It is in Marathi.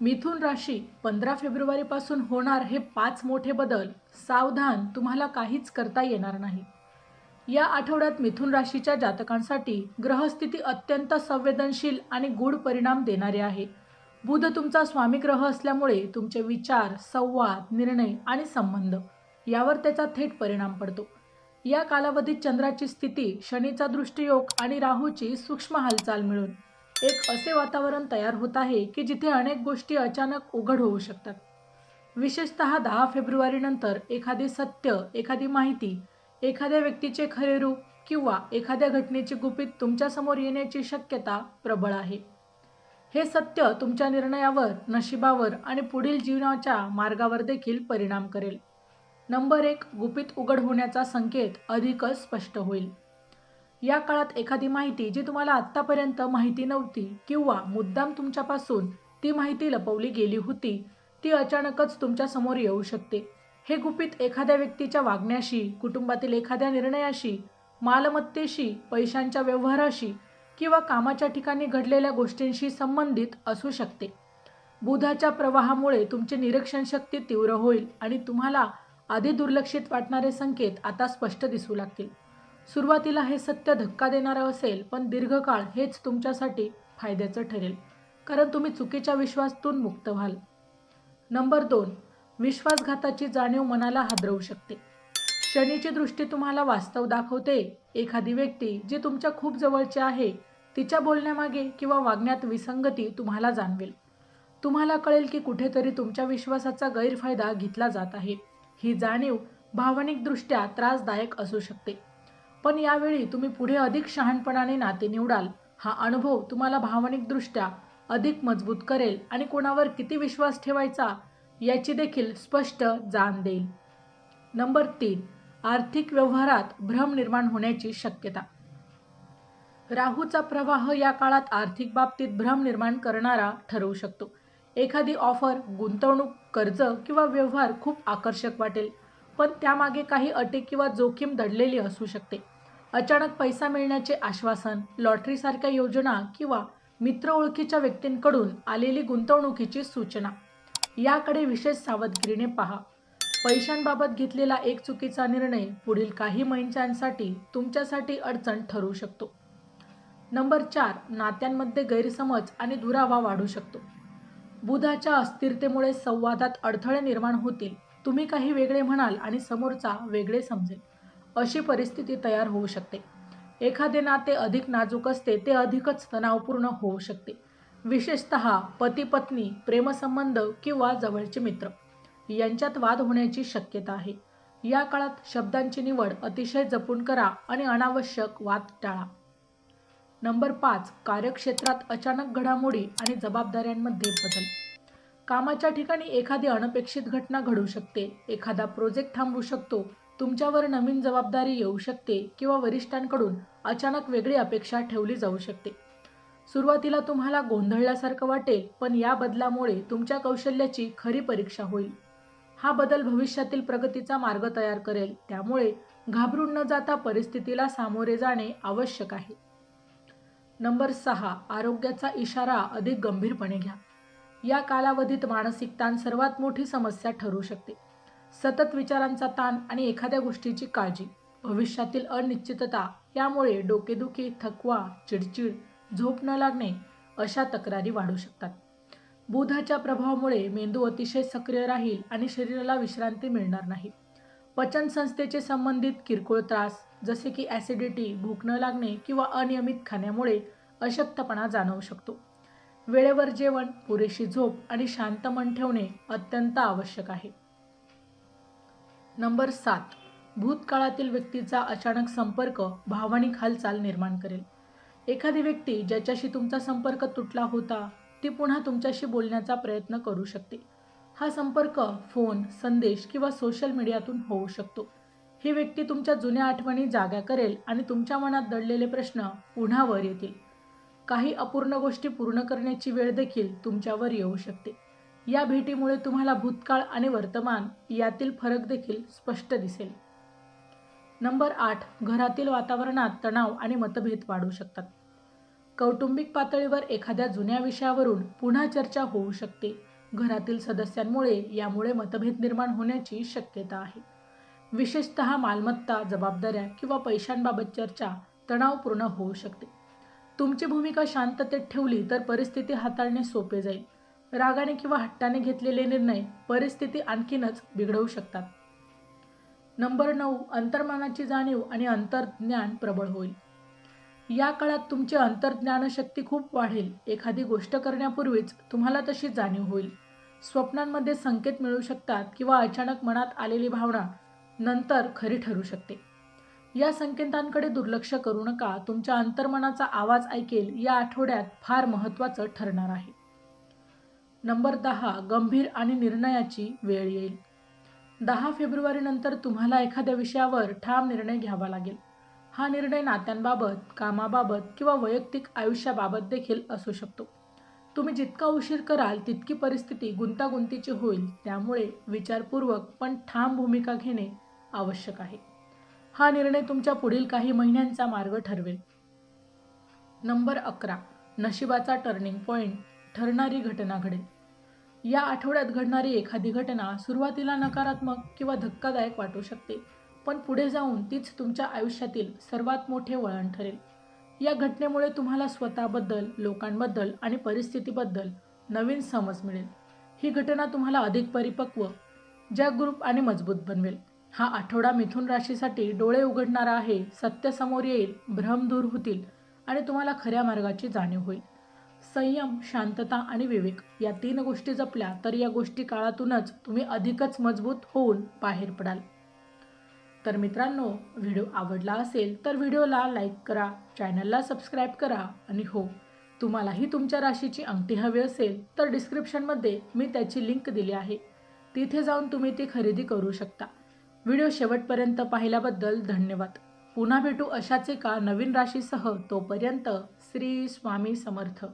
मिथुन राशी पंधरा फेब्रुवारीपासून होणार हे पाच मोठे बदल सावधान तुम्हाला काहीच करता येणार नाही. या आठवड्यात मिथुन राशीच्या जातकांसाठी ग्रहस्थिती अत्यंत संवेदनशील आणि गूढ परिणाम देणारे आहे. बुध तुमचा स्वामी ग्रह असल्यामुळे तुमचे विचार संवाद निर्णय आणि संबंध यावर त्याचा थेट परिणाम पडतो. या कालावधीत चंद्राची स्थिती शनीचा दृष्टियोग आणि राहूची सूक्ष्म हालचाल मिळून एक असे वातावरण तयार होत आहे की जिथे अनेक गोष्टी अचानक उघड होऊ शकतात. विशेषत दहा फेब्रुवारीनंतर एखादे सत्य एखादी माहिती एखाद्या व्यक्तीचे खरे रूप किंवा एखाद्या घटनेची गुपित तुमच्यासमोर येण्याची शक्यता प्रबळ आहे. हे सत्य तुमच्या निर्णयावर नशिबावर आणि पुढील जीवनाच्या मार्गावर देखील परिणाम करेल. नंबर एक गुपित उघड होण्याचा संकेत अधिकच स्पष्ट होईल. या काळात एखादी माहिती जी तुम्हाला आत्तापर्यंत माहिती नव्हती किंवा मुद्दाम तुमच्यापासून ती माहिती लपवली गेली होती ती अचानकच तुमच्यासमोर येऊ शकते. हे गुपित एखाद्या व्यक्तीच्या वागण्याशी कुटुंबातील एखाद्या निर्णयाशी मालमत्तेशी पैशांच्या व्यवहाराशी किंवा कामाच्या ठिकाणी घडलेल्या गोष्टींशी संबंधित असू शकते. बुधाच्या प्रवाहामुळे तुमची निरीक्षण शक्ती तीव्र होईल आणि तुम्हाला आधी दुर्लक्षित वाटणारे संकेत आता स्पष्ट दिसू लागतील. सुरुवातीला हे सत्य धक्का देणारं असेल पण दीर्घकाळ हेच तुमच्यासाठी फायद्याचं ठरेल. कारण तुम्ही चुकीच्या विश्वासातून मुक्त व्हाल. नंबर दोन विश्वासघाताची जाणीव मनाला हादरवू शकते. शनीची दृष्टी तुम्हाला वास्तव दाखवते. एखादी व्यक्ती जी तुमच्या खूप जवळची आहे तिच्या बोलण्यामागे किंवा वागण्यात विसंगती तुम्हाला जाणवेल. तुम्हाला कळेल की कुठेतरी तुमच्या विश्वासाचा गैरफायदा घेतला जात आहे. ही जाणीव भावनिकदृष्ट्या त्रासदायक असू शकते. पण यावेळी तुम्ही पुढे अधिक शहाणपणाने नाते निवडाल हा अनुभव तुम्हाला भावनिकदृष्ट्या अधिक मजबूत करेल आणि कोणावर किती विश्वास ठेवायचा याची देखील स्पष्ट जाण देईल. नंबर तीन आर्थिक व्यवहारात भ्रम निर्माण होण्याची शक्यता. राहूचा प्रवाह या काळात आर्थिक बाबतीत भ्रम निर्माण करणारा ठरवू शकतो. एखादी ऑफर गुंतवणूक कर्ज किंवा व्यवहार खूप आकर्षक वाटेल. पण त्यामागे काही अटी किंवा जोखीम दडलेली असू शकते. अचानक पैसा मिळण्याचे आश्वासन लॉटरीसारख्या योजना किंवा मित्र ओळखीच्या व्यक्तींकडून आलेली गुंतवणुकीची सूचना. याकडे विशेष सावधगिरीने पहा. पैशांबाबत घेतलेला एक चुकीचा निर्णय पुढील काही महिन्यांसाठी तुमच्यासाठी अडचण ठरू शकतो. नंबर चार नात्यांमध्ये गैरसमज आणि दुरावा वाढू शकतो. बुधाच्या अस्थिरतेमुळे संवादात अडथळे निर्माण होतील. तुम्ही काही वेगळे म्हणाल आणि समोरचा वेगळे समजेल. अशी परिस्थिती तयार होऊ शकते. एखादे नाते अधिक नाजूक असते ते अधिकच तणावपूर्ण होऊ शकते. विशेषत पती पत्नी प्रेमसंबंध किंवा जवळचे मित्र. यांच्यात वाद होण्याची शक्यता आहे. या काळात शब्दांची निवड अतिशय जपून करा आणि अनावश्यक वाद टाळा. नंबर पाच कार्यक्षेत्रात अचानक घडामोडी आणि जबाबदाऱ्यांमध्ये बदल. कामाच्या ठिकाणी एखादी अनपेक्षित घटना घडू शकते. एखादा प्रोजेक्ट थांबू शकतो. तुमच्यावर नवीन जबाबदारी येऊ शकते किंवा वरिष्ठांकडून अचानक वेगळी अपेक्षा ठेवली जाऊ शकते. सुरुवातीला तुम्हाला गोंधळल्यासारखं वाटेल पण या बदलामुळे तुमच्या कौशल्याची खरी परीक्षा होईल. हा बदल भविष्यातील प्रगतीचा मार्ग तयार करेल. त्यामुळे घाबरून न जाता परिस्थितीला सामोरे जाणे आवश्यक आहे. नंबर सहा आरोग्याचा इशारा अधिक गंभीरपणे घ्या. या कालावधीत मानसिक ताण सर्वात मोठी समस्या ठरू शकते. सतत विचारांचा ताण आणि एखाद्या गोष्टीची काळजी भविष्यातील अनिश्चितता यामुळे डोकेदुखी थकवा चिडचिड झोप न लागणे अशा तक्रारी वाढू शकतात. बुधाच्या प्रभावामुळे मेंदू अतिशय सक्रिय राहील आणि शरीराला विश्रांती मिळणार नाही. पचनसंस्थेचे संबंधित किरकोळ त्रास जसे की ॲसिडिटी भूक न लागणे किंवा अनियमित खाण्यामुळे अशक्तपणा जाणवू शकतो. वेळेवर जेवण पुरेशी झोप आणि शांत मन ठेवणे अत्यंत आवश्यक आहे. नंबर सात. भूतकाळातील व्यक्तीचा अचानक संपर्क भावनिक हालचाल निर्माण करेल. एखादी व्यक्ती ज्याच्याशी तुमचा संपर्क तुटला होता ती पुन्हा तुमच्याशी बोलण्याचा प्रयत्न करू शकते. हा संपर्क फोन संदेश किंवा सोशल मीडियातून होऊ शकतो. ही व्यक्ती तुमच्या जुन्या आठवणी जाग्या करेल आणि तुमच्या मनात दडलेले प्रश्न पुन्हा वर येतील. काही अपूर्ण गोष्टी पूर्ण करण्याची वेळ देखील तुमच्यावर येऊ शकते. या भेटीमुळे तुम्हाला भूतकाळ आणि वर्तमान यातील फरक देखील स्पष्ट दिसेल. नंबर आठ घरातील वातावरणात तणाव आणि मतभेद वाढू शकतात. कौटुंबिक पातळीवर एखाद्या जुन्या विषयावरून पुन्हा चर्चा होऊ शकते. घरातील सदस्यांमुळे यामुळे मतभेद निर्माण होण्याची शक्यता आहे. विशेषत मालमत्ता जबाबदाऱ्या किंवा पैशांबाबत चर्चा तणावपूर्ण होऊ शकते. तुमची भूमिका शांततेत ठेवली तर परिस्थिती हाताळणे सोपे जाईल. रागाने किंवा हट्टाने घेतलेले निर्णय परिस्थिती आणखीनच बिघडवू शकतात. नंबर नऊ अंतर्मानाची जाणीव आणि अंतर्ज्ञान प्रबळ होईल. या काळात तुमची अंतर्ज्ञानशक्ती खूप वाढेल. एखादी गोष्ट करण्यापूर्वीच तुम्हाला तशी जाणीव होईल. स्वप्नांमध्ये संकेत मिळू शकतात किंवा अचानक मनात आलेली भावना नंतर खरी ठरू शकते. या संकेतांकडे दुर्लक्ष करू नका. तुमच्या अंतर्मनाचा आवाज ऐकेल. या आठवड्यात फार महत्त्वाचं ठरणार आहे. नंबर दहा गंभीर आणि निर्णयाची वेळ येईल. दहा फेब्रुवारीनंतर तुम्हाला एखाद्या विषयावर ठाम निर्णय घ्यावा लागेल. हा निर्णय नात्यांबाबत कामाबाबत किंवा वैयक्तिक आयुष्याबाबत देखील असू शकतो. तुम्ही जितका उशीर कराल तितकी परिस्थिती गुंतागुंतीची होईल. त्यामुळे विचारपूर्वक पण ठाम भूमिका घेणे आवश्यक आहे. हा निर्णय तुमच्या पुढील काही महिन्यांचा मार्ग ठरवेल. नंबर अकरा. नशिबाचा टर्निंग पॉईंट ठरणारी घटना घडेल. या आठवड्यात घडणारी एखादी घटना सुरुवातीला नकारात्मक किंवा धक्कादायक वाटू शकते पण पुढे जाऊन तीच तुमच्या आयुष्यातील सर्वात मोठे वळण ठरेल. या घटनेमुळे तुम्हाला स्वतःबद्दल लोकांबद्दल आणि परिस्थितीबद्दल नवीन समज मिळेल. ही घटना तुम्हाला अधिक परिपक्व जागरूक आणि मजबूत बनवेल. हा आठवडा मिथुन राशीसाठी डोळे उघडणारा आहे सत्य समोर येईल भ्रम दूर होतील आणि तुम्हाला खऱ्या मार्गाची जाणीव होईल. संयम शांतता आणि विवेक या तीन गोष्टी जपल्या तर या गोष्टी काळातूनच तुम्ही अधिकच मजबूत होऊन बाहेर पडाल. तर मित्रांनो व्हिडिओ आवडला असेल तर व्हिडिओला लाईक करा चॅनलला सबस्क्राईब करा आणि हो तुम्हालाही तुमच्या राशीची अंगठी हवी असेल तर डिस्क्रिप्शनमध्ये मी त्याची लिंक दिली आहे. तिथे जाऊन तुम्ही ती खरेदी करू शकता. व्हिडिओ शेवटपर्यंत पाहिल्याबद्दल धन्यवाद. पुन्हा भेटू अशाच एका नवीन राशीसह तोपर्यंत श्री स्वामी समर्थ.